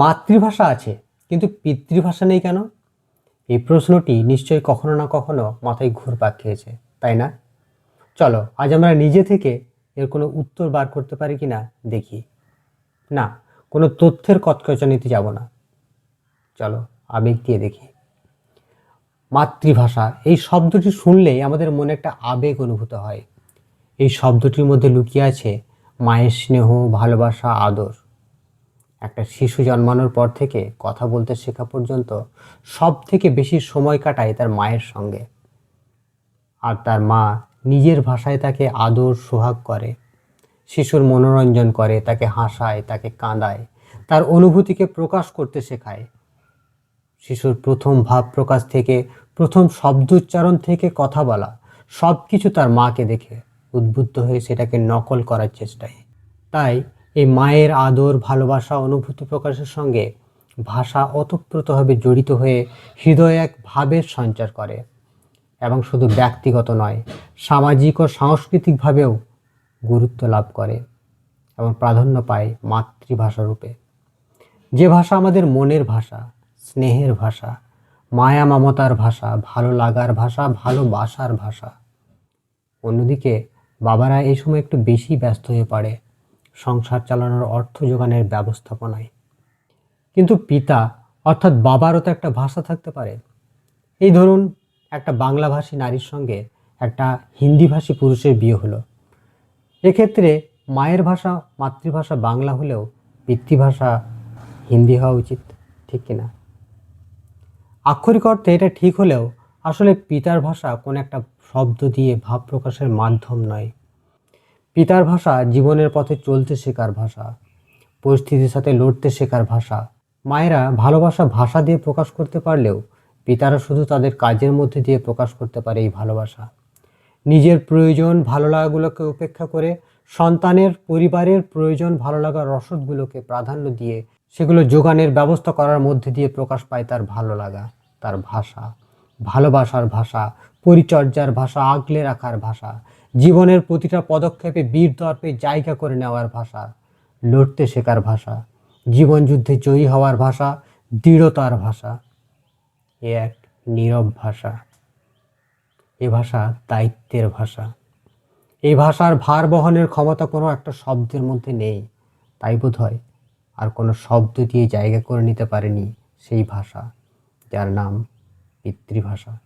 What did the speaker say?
মাতৃভাষা আছে, কিন্তু পিতৃভাষা নেই কেন? এই প্রশ্নটি নিশ্চয়ই কখনো না কখনো মাথায় ঘুরপাক খেয়েছে, তাই না? চলো, আজ আমরা নিজে থেকে এর কোনো উত্তর বার করতে পারি কি না দেখি। না, কোনো তথ্যের কৎকচনিতে যাব না। চলো, আবেগ দিয়ে দেখি। মাতৃভাষা, এই শব্দটি শুনলেই আমাদের মনে একটা আবেগ অনুভূত হয়। এই শব্দটির মধ্যে লুকিয়ে আছে মায়ের স্নেহ, ভালোবাসা, আদর। একটা শিশু জন্মানোর পর থেকে কথা বলতে শেখা পর্যন্ত সব থেকে বেশি সময় কাটায় তার মায়ের সঙ্গে। আর তার মা নিজের ভাষায় তাকে আদর, সোহাগ করে। শিশুর মনোরঞ্জন করে, তাকে হাসায়, তাকে কাঁদায়, তার অনুভূতিকে প্রকাশ করতে শেখায়। শিশুর প্রথম ভাব প্রকাশ থেকে, প্রথম শব্দ উচ্চারণ থেকে কথা বলা সব কিছু তার মাকে দেখে উদ্বুদ্ধ হয়ে সেটাকে নকল করার চেষ্টায়। তাই এই মায়ের আদর, ভালোবাসা, অনুভূতি প্রকাশের সঙ্গে ভাষা ওতপ্রোতভাবে জড়িত হয়ে হৃদয় এক ভাবের সঞ্চার করে। এবং শুধু ব্যক্তিগত নয়, সামাজিক ও সাংস্কৃতিকভাবেও গুরুত্ব লাভ করে এবং প্রাধান্য পায় মাতৃভাষা রূপে। যে ভাষা আমাদের মনের ভাষা, স্নেহের ভাষা, মায়া মমতার ভাষা, ভালো লাগার ভাষা ভালোবাসার ভাষা। অন্যদিকে বাবারা এই সময় একটু বেশি ব্যস্ত হয়ে পড়ে। সংসার চালানোর অর্থ যোগানের ব্যবস্থাপনায়। কিন্তু পিতা, অর্থাৎ বাবারও তো একটা ভাষা থাকতে পারে। এই ধরুন, একটা বাংলাভাষী নারীর সঙ্গে একটা হিন্দিভাষী পুরুষের বিয়ে হলো। এক্ষেত্রে মায়ের ভাষা, মাতৃভাষা বাংলা হলেও পিতৃভাষা হিন্দি হওয়া উচিত, ঠিক কিনা আক্ষরিক অর্থে এটা ঠিক হলেও আসলে পিতার ভাষা কোনো একটা শব্দ দিয়ে ভাব প্রকাশের মাধ্যম নয়। পিতার ভাষা জীবনের পথে চলতে শেখার ভাষা, পরিস্থিতির সাথে লড়তে শেখার ভাষা। মায়েরা ভালোবাসা ভাষা দিয়ে প্রকাশ করতে পারলেও পিতারা শুধু তাদের কাজের মধ্যে দিয়ে প্রকাশ করতে পারে এই ভালোবাসা। নিজের প্রয়োজন ভালো লাগাগুলোকে উপেক্ষা করে সন্তানের পরিবারের প্রয়োজন ভালো লাগার রসদগুলোকে প্রাধান্য দিয়ে সেগুলো যোগানের ব্যবস্থা করার মধ্যে দিয়ে প্রকাশ পায় তার ভালো লাগা, তার ভাষা। ভালোবাসার ভাষা, পরিচর্যার ভাষা, আগলে রাখার ভাষা জীবনের প্রতিটা পদক্ষেপে বীর দর্পে জায়গা করে নেওয়ার ভাষা, লড়তে শেখার ভাষা জীবন যুদ্ধে জয়ী হওয়ার ভাষা, দৃঢ়তার ভাষা। এ এক নীরব ভাষা। এ ভাষা দায়িত্বের ভাষা। এই ভাষার ভার বহনের ক্ষমতা কোনো একটা শব্দের মধ্যে নেই, তাই বোধ হয় আর কোনো শব্দ দিয়ে জায়গা করে নিতে পারেনি সেই ভাষা, যার নাম পিতৃভাষা।